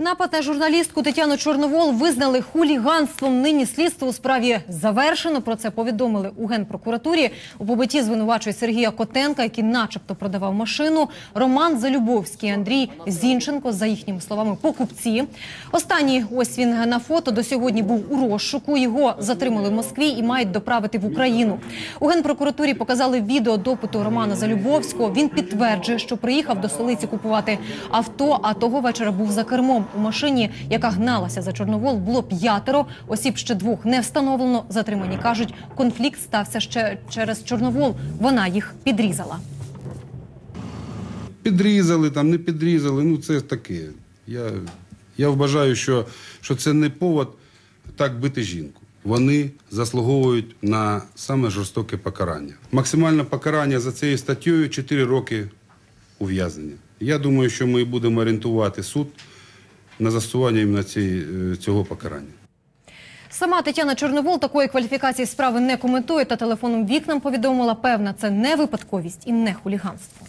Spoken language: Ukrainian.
Напад на журналістку Тетяну Чорновол визнали хуліганством. Нині слідство у справі завершено. Про це повідомили у генпрокуратурі. У побитті звинувачує Сергія Котенка, який, начебто, продавав машину. Роман Залюбовський, Андрій Зінченко, за їхніми словами, покупці. Останній ось він на фото до сьогодні був у розшуку. Його затримали в Москві і мають доправити в Україну. У генпрокуратурі показали відео допиту Романа Залюбовського. Він підтверджує, що приїхав до столиці купувати авто, а того вечора був за кермом. У машині, яка гналася за Чорновол, було п'ятеро. Осіб ще двох не встановлено. Затримані кажуть, конфлікт стався ще через Чорновол. Вона їх підрізала. Підрізали, там не підрізали. Ну це таке. Я, я вважаю, що, що це не повод так бити жінку. Вони заслуговують на саме жорстоке покарання. Максимальне покарання за цією статтєю 4 роки ув'язнення. Я думаю, що ми будемо орієнтувати суд на застосування іменно е, цього покарання. Сама Тетяна Чорновол такої кваліфікації справи не коментує та телефоном вікнам повідомила, певна, це не випадковість і не хуліганство.